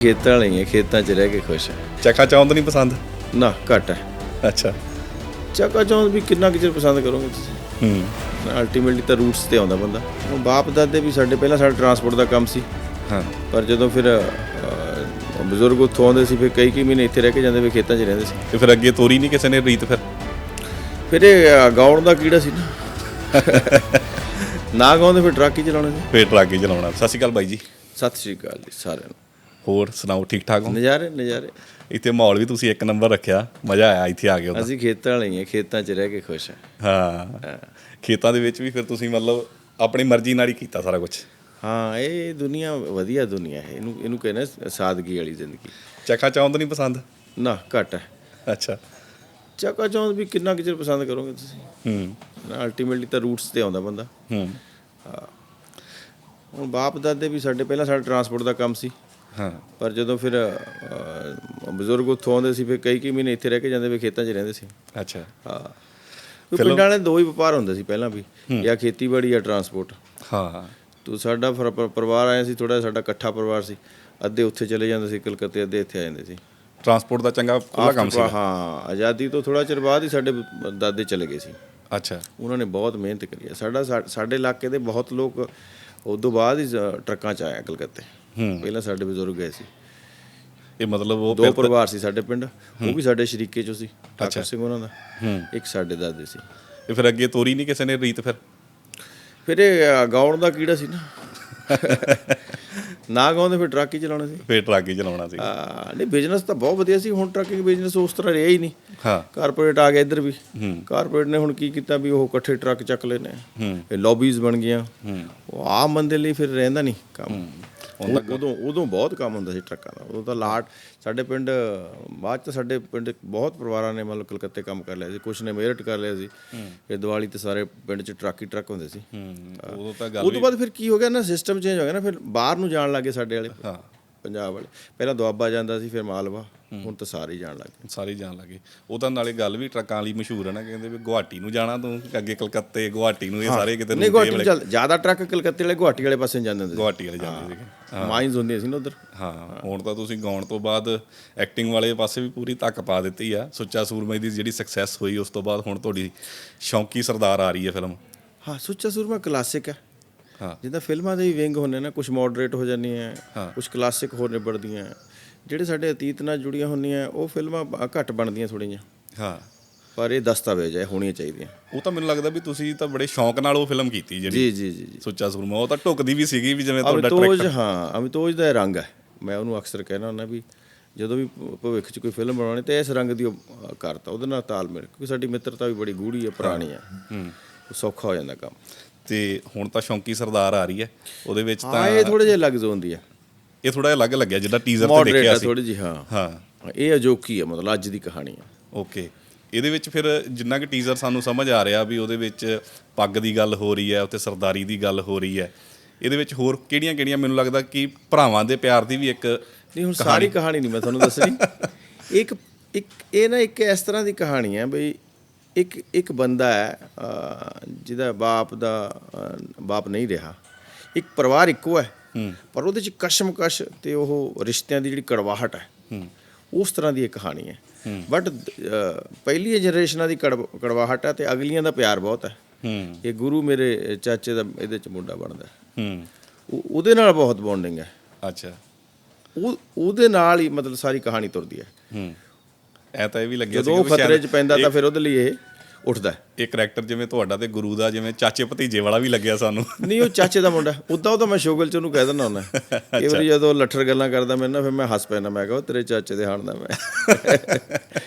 ਖੇਤਾਂ ਵਾਲੀ ਹੈ ਖੇਤਾਂ 'ਚ ਰਹਿ ਕੇ ਖੁਸ਼ ਹੈ ਚੱਕਾ ਚੌਂਦ ਨਹੀਂ ਪਸੰਦ? ਨਾ ਘੱਟ ਹੈ ਅੱਛਾ। ਚੱਕਾ ਚੌਂਦ ਵੀ ਕਿੰਨਾ ਕੁ ਚਿਰ ਪਸੰਦ ਕਰੋਗੇ ਤੁਸੀਂ? ਹੂੰ। ਅਲਟੀਮੇਟਲੀ ਤਾਂ ਰੂਟਸ ਤੇ ਆਉਂਦਾ ਬੰਦਾ। ਹੁਣ ਬਾਪ ਦਾਦੇ ਵੀ ਸਾਡੇ ਪਹਿਲਾਂ ਸਾਡਾ ਟਰਾਂਸਪੋਰਟ ਦਾ ਕੰਮ ਸੀ। ਹਾਂ। ਪਰ ਜਦੋਂ ਫਿਰ ਅਹ, ਬਜ਼ੁਰਗ ਉੱਥੋਂ ਆਉਂਦੇ ਸੀ ਫਿਰ ਕਈ ਕਈ ਮਹੀਨੇ ਇੱਥੇ ਰਹਿ ਕੇ ਜਾਂਦੇ ਵੀ ਖੇਤਾਂ 'ਚ ਰਹਿੰਦੇ ਸੀ। ਤੇ ਫਿਰ ਅੱਗੇ ਤੋਰੀ ਨਹੀਂ ਕਿਸੇ ਨੇ ਰੀਤ ਫਿਰ? ਫਿਰ ਇਹ ਅਹ, ਗਾਉਣ ਦਾ ਕੀੜਾ ਸੀ ਨਾ। ਨਾ ਗਾਉਂਦੇ ਫਿਰ ਟਰੱਕ ਹੀ ਚਲਾਉਣੇ ਸੀ। ਫੇਰ ਟਰੱਕ ਹੀ ਚਲਾਉਣਾ। ਸਤਿ ਸ਼੍ਰੀ ਅਕਾਲ ਬਾਈ ਜੀ। ਸਤਿ ਸ਼੍ਰੀ ਅਕਾਲ ਜੀ ਸਾਰਿਆਂ ਨੂੰ। ਹੋਰ ਸੁਣਾਓ ਠੀਕ ਠਾਕ ਹੋ? ਨਜ਼ਾਰੇ ਨਜ਼ਾਰੇ। ਇੱਥੇ ਮਾਹੌਲ ਵੀ ਤੁਸੀਂ ਇੱਕ ਨੰਬਰ ਰੱਖਿਆ ਮਜ਼ਾ ਆਇਆ ਇੱਥੇ ਆ ਕੇ ਉਹਦਾ। ਅਸੀਂ ਖੇਤਾਂ ਵਾਲੀ ਹੈ ਖੇਤਾਂ 'ਚ ਰਹਿ ਕੇ ਖੁਸ਼ ਹੈ। ਹਾਂ। ਖੇਤਾਂ ਦੇ ਵਿੱਚ ਵੀ ਫਿਰ ਤੁਸੀਂ ਮਤਲਬ ਆਪਣੀ ਮਰਜ਼ੀ ਨਾਲ ਹੀ ਕੀਤਾ ਸਾਰਾ ਕੁਝ ਹਾਂ ਇਹ ਦੁਨੀਆ ਵਧੀਆ ਦੁਨੀਆ ਹੈ। ਇਹਨੂੰ ਇਹਨੂੰ ਕਹਿੰਦੇ ਆ ਸਾਦਗੀ ਵਾਲੀ ਜ਼ਿੰਦਗੀ। ਚੱਕਾ ਚੌਂਦ ਨਹੀਂ ਪਸੰਦ? ਨਾ ਘੱਟ ਹੈ। ਅੱਛਾ। ਚੱਕਾ ਚੌਂਦ ਵੀ ਕਿੰਨਾ ਕੁ ਚਿਰ ਪਸੰਦ ਕਰੋਗੇ ਤੁਸੀਂ? ਹੂੰ। ਅਲਟੀਮੇਟਲੀ ਤਾਂ ਰੂਟਸ ਤੇ ਆਉਂਦਾ ਬੰਦਾ। ਹੂੰ। ਹੁਣ ਬਾਪ ਦਾਦੇ ਵੀ ਸਾਡੇ ਪਹਿਲਾਂ ਸਾਡਾ ਟਰਾਂਸਪੋਰਟ ਦਾ ਕੰਮ ਸੀ। ਹਾਂ। ਪਰ ਜਦੋਂ ਫਿਰ ਬਜ਼ੁਰਗ ਉੱਥੋਂ ਆਉਂਦੇ ਸੀ ਫਿਰ ਕਈ ਕਈ ਮਹੀਨੇ ਇੱਥੇ ਰਹਿ ਕੇ ਜਾਂਦੇ ਵੀ ਖੇਤਾਂ 'ਚ ਰਹਿੰਦੇ ਸੀ। ਅੱਛਾ। ਹਾਂ। ਪਿੰਡਾਂ ਵਾਲੇ ਦੋ ਹੀ ਵਪਾਰ ਹੁੰਦੇ ਸੀ ਪਹਿਲਾਂ ਵੀ ਜਾਂ ਖੇਤੀਬਾੜੀ ਜਾਂ ਟਰਾਂਸਪੋਰਟ ਹਾਂ। ਤੋ ਸਾਡਾ ਪਰਿਵਾਰ ਆਇਆ ਸੀ ਥੋੜਾ ਸਾਡਾ ਇਕੱਠਾ ਪਰਿਵਾਰ ਸੀ। ਅੱਧੇ ਉੱਥੇ ਚਲੇ ਜਾਂਦੇ ਸੀ ਕਲਕੱਤੇ ਅੱਧੇ ਇੱਥੇ ਆ ਜਾਂਦੇ ਸੀ। ਟਰਾਂਸਪੋਰਟ ਦਾ ਚੰਗਾ ਖੁੱਲਾ ਕੰਮ ਸੀ। ਹਾਂ ਆਜ਼ਾਦੀ ਤੋਂ ਥੋੜਾ ਚਿਰ ਬਾਅਦ ਹੀ ਸਾਡੇ ਦਾਦੇ ਚਲੇ ਗਏ ਸੀ। ਅੱਛਾ। ਉਹਨਾਂ ਨੇ ਬਹੁਤ ਮਿਹਨਤ ਕਰੀ ਸਾਡਾ ਸਾਡੇ ਇਲਾਕੇ ਦੇ ਬਹੁਤ ਲੋਕ ਉਦੋਂ ਬਾਅਦ ਹੀ ਟਰੱਕਾਂ 'ਚ ਆਇਆ ਕਲਕੱਤੇ। ਪਹਿਲਾਂ ਸਾਡੇ ਬਜ਼ੁਰਗ ਗਏ ਸੀ। ਇਹ ਮਤਲਬ ਉਹ ਦੋ ਪਰਿਵਾਰ ਸੀ ਸਾਡੇ ਪਿੰਡ ਉਹ ਵੀ ਸਾਡੇ ਸ਼ਰੀਕੇ 'ਚੋਂ ਸੀ ਠਾਕੁਰ ਸਿੰਘ ਉਹਨਾਂ ਦਾ। ਹੂੰ। ਇੱਕ ਸਾਡੇ ਦਾਦੇ ਸੀ। ਇਹ ਫਿਰ ਅੱਗੇ ਤੋਰੀ ਨਹੀਂ ਕਿਸੇ ਨੇ ਰੀਤ ਫਿਰ? ਫਿਰ ਇਹ ਗਾਉਣ ਦਾ ਕੀੜਾ ਸੀ ਨਾ। ਨਾ ਗਾਉਂਦੇ ਫਿਰ ਟਰੱਕ ਹੀ ਚਲਾਉਣੇ ਸੀ। ਫੇਰ ਟਰੱਕ ਹੀ ਚਲਾਉਣਾ ਸੀ। ਆ, ਨਹੀਂ ਬਿਜ਼ਨਸ ਤਾਂ ਬਹੁਤ ਵਧੀਆ ਸੀ ਹੁਣ ਟਰੱਕਿੰਗ ਬਿਜ਼ਨਸ ਉਸ ਤਰ੍ਹਾਂ ਰਿਹਾ ਹੀ ਨਹੀਂ। ਹਾਂ। ਕਾਰਪੋਰੇਟ ਆ ਗਿਆ ਇੱਧਰ ਵੀ। ਹੂੰ। ਕਾਰਪੋਰੇਟ ਨੇ ਹੁਣ ਕੀ ਕੀਤਾ ਵੀ ਉਹ ਇਕੱਠੇ ਟਰੱਕ ਚੱਕ ਲਏ ਨੇ ਹੂੰ। ਇਹ ਲੌਬੀਜ਼ ਬਣ ਗਈਆਂ। ਹੂੰ। ਉਹ ਆਮ ਬੰਦੇ ਲਈ ਫਿਰ ਰਹਿੰਦਾ ਨਹੀਂ ਕੰਮ। ਉਹ- ਉਦੋਂ ਉਦੋਂ ਬਹੁਤ ਕੰਮ ਹੁੰਦਾ ਸੀ ਟਰੱਕਾਂ ਦਾ। ਉਦੋਂ ਤਾਂ ਲਾਟ ਸਾਡੇ ਪਿੰਡ ਬਾਅਦ ਚ ਸਾਡੇ ਪਿੰਡ ਬਹੁਤ ਪਰਿਵਾਰਾਂ ਨੇ ਮਤਲਬ ਕਲਕੱਤੇ ਕੰਮ ਕਰ ਲਿਆ ਸੀ। ਕੁਛ ਨੇ ਮੇਰਠ ਕਰ ਲਿਆ ਸੀ। ਫਿਰ ਦੀਵਾਲੀ ਤੇ ਸਾਰੇ ਪਿੰਡ ਚ ਟਰੱਕ ਹੀ ਟਰੱਕ ਹੁੰਦੇ ਸੀ। ਉਦੋਂ ਤਾਂ ਗੱਲ ਉਹ ਤੋਂ ਬਾਅਦ ਫਿਰ ਕੀ ਹੋ ਗਿਆ ਨਾ ਸਿਸਟਮ ਚੇਂਜ ਹੋ ਗਿਆ ਨਾ ਫਿਰ ਬਾਹਰ ਨੂੰ ਜਾਣ ਲੱਗੇ ਸਾਡੇ ਵਾਲੇ ਹਾਂ। ਪੰਜਾਬ ਵਾਲੇ। ਪਹਿਲਾਂ ਦੁਆਬਾ ਜਾਂਦਾ ਸੀ ਫਿਰ ਮਾਲਵਾ। ਹੁਣ ਤਾਂ ਸਾਰੇ ਹੀ ਜਾਣ ਲੱਗੇ ਸਾਰੇ ਜਾਣ ਲੱਗੇ ਉਹ ਤਾਂ ਨਾਲੇ ਗੱਲ ਵੀ ਟਰੱਕਾਂ ਵਾਲੀ ਮਸ਼ਹੂਰ ਹੈ ਨਾ ਕਹਿੰਦੇ ਵੀ ਗੁਹਾਟੀ ਨੂੰ ਜਾਣਾ ਤੂੰ ਅੱਗੇ ਕਲਕੱਤੇ ਗੁਹਾਟੀ ਨੂੰ ਇਹ ਸਾਰੇ ਕਿਤੇ ਨਹੀਂ ਗੁਹਾਟੀ ਚੱਲ ਜ਼ਿਆਦਾ ਟਰੱਕ ਕਲਕੱਤੇ ਵਾਲੇ ਗੁਹਾਟੀ ਵਾਲੇ ਪਾਸੇ ਜਾਂਦੇ ਹੁੰਦੇ। ਗੁਹਾਟੀ ਵਾਲੇ ਜਾਂਦੇ ਸੀਗੇ। ਸੀ ਮਾਈਨਸ ਹੁੰਦੀਆਂ ਸੀ ਨਾ ਉਧਰ। ਹਾਂ ਹੁਣ ਤਾਂ ਤੁਸੀਂ ਗਾਉਣ ਤੋਂ ਬਾਅਦ ਐਕਟਿੰਗ ਵਾਲੇ ਪਾਸੇ ਵੀ ਪੂਰੀ ਧੱਕ ਪਾ ਦਿੱਤੀ ਆ। ਸੁੱਚਾ ਸੂਰਮਈ ਦੀ ਜਿਹੜੀ ਸਕਸੈਸ ਹੋਈ ਉਸ ਤੋਂ ਬਾਅਦ ਹੁਣ ਤੁਹਾਡੀ ਸ਼ੌਂਕੀ ਸਰਦਾਰ ਆ ਰਹੀ ਹੈ ਫਿਲਮ ਹਾਂ ਸੁੱਚਾ ਸੂਰਮਾ ਕਲਾਸਿਕ ਹੈ ਹਾਂ। ਜਿੱਦਾਂ ਫਿਲਮਾਂ ਦੇ ਵੀ ਵਿੰਗ ਹੁੰਦੇ ਨਾ ਕੁਝ ਮੋਡਰੇਟ ਹੋ ਜਾਂਦੀਆਂ ਹਾਂ। ਕੁਝ ਕਲਾਸਿਕ ਹੋ ਨਿਬੜਦੀਆਂ। ਜਿਹੜੇ ਸਾਡੇ ਅਤੀਤ ਨਾਲ ਜੁੜੀਆਂ ਹੁੰਦੀਆਂ ਉਹ ਫਿਲਮਾਂ ਘੱਟ ਬਣਦੀਆਂ ਥੋੜੀਆਂ ਹਾਂ। ਪਰ ਇਹ ਦਸਤਾਵੇਜ਼ ਹੈ ਹੋਣੀਆਂ ਚਾਹੀਦੀਆਂ। ਉਹ ਤਾਂ ਮੈਨੂੰ ਲੱਗਦਾ ਵੀ ਤੁਸੀਂ ਤਾਂ ਬੜੇ ਸ਼ੌਂਕ ਨਾਲ ਉਹ ਫਿਲਮ ਕੀਤੀ ਜਿਹੜੀ ਜੀ ਜੀ ਜੀ ਸੁੱਚਾ ਸੂਰਮਾ ਉਹ ਤਾਂ ਢੁਕਦੀ ਵੀ ਸੀਗੀ ਵੀ ਜਿਵੇਂ ਤੁਹਾਡਾ ਅਮਿਤੋਜ ਹਾਂ ਅਮਿਤੋਜ ਦਾ ਰੰਗ ਹੈ। ਮੈਂ ਉਹਨੂੰ ਅਕਸਰ ਕਹਿਣਾ ਹੁੰਦਾ ਵੀ ਜਦੋਂ ਵੀ ਭਵਿੱਖ 'ਚ ਕੋਈ ਫਿਲਮ ਬਣਾਉਣੀ ਤੇ ਇਸ ਰੰਗ ਦੀ ਕਰਤਾ ਉਹਦੇ ਨਾਲ ਤਾਲਮੇਲ ਕਿਉਂਕਿ ਸਾਡੀ ਮਿੱਤਰਤਾ ਵੀ ਬੜੀ ਗੂੜੀ ਹੈ ਪੁਰਾਣੀ ਹੈ। ਹੂੰ ਸੌਖਾ ਹੋ ਜਾਂਦਾ ਕੰਮ। ਤੇ ਹੁਣ ਤਾਂ ਸ਼ੌਂਕੀ ਸਰਦਾਰ ਆ ਰਹੀ ਹੈ ਉਹਦੇ ਵਿੱਚ ਤਾਂ ਇਹ ਥੋੜੇ ਜਿਹਾ ਲੱਗ ਜ਼ੋਨ ਹੈ। ਇਹ ਥੋੜਾ ਜਿਹਾ ਅਲੱਗ ਲੱਗਿਆ ਜਿੱਦਾਂ ਟੀਜ਼ਰ ਤੇ ਦੇਖਿਆ ਸੀ। ਥੋੜੀ ਜੀ ਹਾਂ। ਹਾਂ। ਇਹ ਅਜੋਕੀ ਹੈ ਮਤਲਬ ਅੱਜ ਦੀ ਕਹਾਣੀ ਹੈ ਓਕੇ ਇਹਦੇ ਵਿੱਚ ਫਿਰ ਜਿੰਨਾ ਕਿ ਟੀਜ਼ਰ ਸਾਨੂੰ ਸਮਝ ਆ ਰਿਹਾ ਵੀ ਉਹਦੇ ਵਿੱਚ ਪੱਗ ਦੀ ਗੱਲ ਹੋ ਰਹੀ ਹੈ ਉੱਤੇ ਸਰਦਾਰੀ ਦੀ ਗੱਲ ਹੋ ਰਹੀ ਹੈ। ਇਹਦੇ ਵਿੱਚ ਹੋਰ ਕਿਹੜੀਆਂ ਕਿਹੜੀਆਂ ਮੈਨੂੰ ਲੱਗਦਾ ਕਿ ਭਰਾਵਾਂ ਦੇ ਪਿਆਰ ਦੀ ਵੀ ਇੱਕ ਨਹੀਂ ਹੁਣ ਸਾਰੀ ਕਹਾਣੀ ਨਹੀਂ ਮੈਂ ਤੁਹਾਨੂੰ ਦੱਸਣੀ। ਇੱਕ ਇੱਕ ਇਹ ਨਾ ਇੱਕ ਇਸ ਤਰ੍ਹਾਂ ਦੀ ਕਹਾਣੀ ਹੈ ਬਈ ਇੱਕ ਇੱਕ ਬੰਦਾ ਹੈ ਜਿਹਦਾ ਬਾਪ ਦਾ ਬਾਪ ਨਹੀਂ ਰਿਹਾ। ਇੱਕ ਪਰਿਵਾਰ ਇੱਕੋ ਹੂੰ। ਪਰ ਉਹਦੇ ਚ ਕਸ਼ਮਕਸ਼ ਤੇ ਉਹ ਰਿਸ਼ਤਿਆਂ ਦੀ ਜਿਹੜੀ ਕੜਵਾਹਟ ਹੈ ਹੂੰ। ਉਸ ਤਰ੍ਹਾਂ ਦੀ ਇਹ ਕਹਾਣੀ ਹੈ। ਬਟ ਪਹਿਲੀ ਜਨਰੇਸ਼ਨਾਂ ਦੀ ਕੜਵ- ਕੜਵਾਹਟ ਹੈ ਤੇ ਅਗਲੀਆਂ ਦਾ ਪਿਆਰ ਬਹੁਤ ਹੈ। ਹੂੰ। ਇਹ ਗੁਰੂ ਮੇਰੇ ਚਾਚੇ ਦਾ ਇਹਦੇ ਚ ਮੁੰਡਾ ਬਣਦਾ ਹੈ। ਹੂੰ। ਉਹ- ਉਹਦੇ ਨਾਲ ਬਹੁਤ ਬੌਂਡਿੰਗ ਹੈ। ਅੱਛਾ। ਉਹ ਉਹਦੇ ਨਾਲ ਹੀ ਮਤਲਬ ਸਾਰੀ ਕਹਾਣੀ ਤੁਰਦੀ ਹੈ। ਹੂੰ। ਐ ਤਾਂ ਇਹ ਵੀ ਲੱਗਿਆ ਜਦੋਂ ਉਹ ਵੀ ਖਤਰੇ 'ਚ ਪੈਂਦਾ ਤਾਂ ਫਿਰ ਉਹਦੇ ਲਈ ਇਹ ਉੱਠਦਾ। ਇਹ ਕਰੈਕਟਰ ਜਿਵੇਂ ਤੁਹਾਡਾ ਤੇ ਗੁਰੂ ਦਾ ਜਿਵੇਂ ਚਾਚੇ ਭਤੀਜੇ ਵਾਲਾ ਵੀ ਲੱਗਿਆ ਸਾਨੂੰ। ਨਹੀਂ ਉਹ ਚਾਚੇ ਦਾ ਮੁੰਡਾ ਉਦਾਂ ਉਹਦਾ ਮੈਂ ਸ਼ੋਗਲ ਚ ਉਹਨੂੰ ਕਹਿ ਦਿੰਦਾ ਹੁੰਦਾ ਕਈ ਵਾਰੀ ਜਦੋਂ ਲੱਠਰ ਗੱਲਾਂ ਕਰਦਾ ਮੇਰੇ ਨਾਲ ਫਿਰ ਮੈਂ ਹੱਸ ਪੈਂਦਾ ਮੈਂ ਕਿਹਾ ਤੇਰੇ ਚਾਚੇ ਦੇ ਹਾਣ ਦਾ ਮੈਂ।